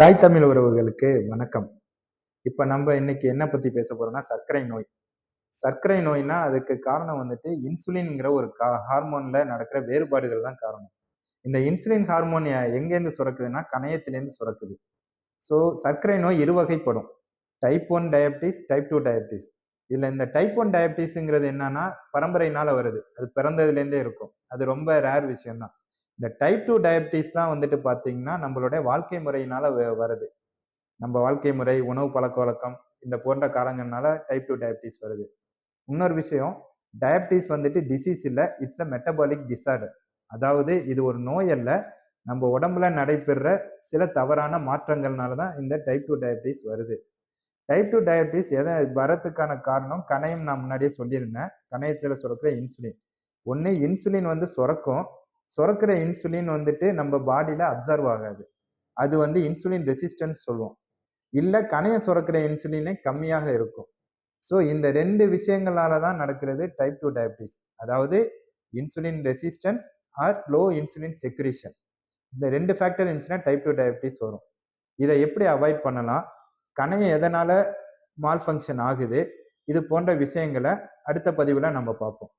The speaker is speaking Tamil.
தாய் தமிழ் உறவுகளுக்கு வணக்கம். இப்போ நம்ம இன்னைக்கு என்ன பத்தி பேச போறோம்னா சர்க்கரை நோய். சர்க்கரை நோய்னா அதுக்கு காரணம் வந்துட்டு இன்சுலின்ங்கிற ஒரு கா ஹார்மோன்ல நடக்கிற வேறுபாடுகள் தான் காரணம். இந்த இன்சுலின் ஹார்மோன் எங்கேருந்து சுரக்குதுன்னா கணையத்திலேருந்து சுரக்குது. ஸோ சர்க்கரை நோய் இருவகைப்படும். Type one diabetes type two diabetes இதில் இந்த டைப் ஒன் டயபிட்டிஸுங்கிறது என்னன்னா பரம்பரையினால வருது. அது பிறந்ததுலேருந்தே இருக்கும். அது ரொம்ப ரேர் விஷயம்தான். இந்த டைப் டூ டயபிட்டிஸ் தான் வந்துட்டு பார்த்தீங்கன்னா நம்மளுடைய வாழ்க்கை முறையினால வருது. நம்ம வாழ்க்கை முறை உணவு பழக்க வழக்கம் இந்த போன்ற காரணங்கள்னால டைப் டூ டயபிட்டிஸ் வருது. இன்னொரு விஷயம் டயபிட்டிஸ் வந்துட்டு டிசீஸ் இல்லை இட்ஸ் அ மெட்டபாலிக் டிசார்டர் அதாவது இது ஒரு நோய் அல்ல நம்ம உடம்புல நடைபெற சில தவறான மாற்றங்கள்னால தான் இந்த டைப் டூ டயபிட்டிஸ் வருது. டைப் டூ டயபிட்டிஸ் எதை வரத்துக்கான காரணம் கணையம் நான் முன்னாடியே சொல்லியிருந்தேன். கணையத்தில் சுரக்கிற இன்சுலின் ஒன்று இன்சுலின் வந்து சுரக்கும் சுரக்கிற இன்சுலின் வந்துட்டு நம்ம பாடியில் அப்சர்வ் ஆகாது. அது வந்து இன்சுலின் ரெசிஸ்டன்ஸ் சொல்லுவோம். இல்லை கணையை சுரக்கிற இன்சுலினே கம்மியாக இருக்கும். ஸோ இந்த ரெண்டு விஷயங்களால தான் நடக்கிறது டைப் டூ டயபிட்டிஸ் அதாவது insulin resistance or low insulin secretion இந்த ரெண்டு ஃபேக்டர் இருந்துச்சுன்னா டைப் டூ டயபிட்டிஸ் வரும். இதை எப்படி அவாய்ட் பண்ணலாம்? கணையம் எதனால மால் ஃபங்க்ஷன் ஆகுது? இது போன்ற விஷயங்களை அடுத்த பதிவில் நம்ம பார்ப்போம்.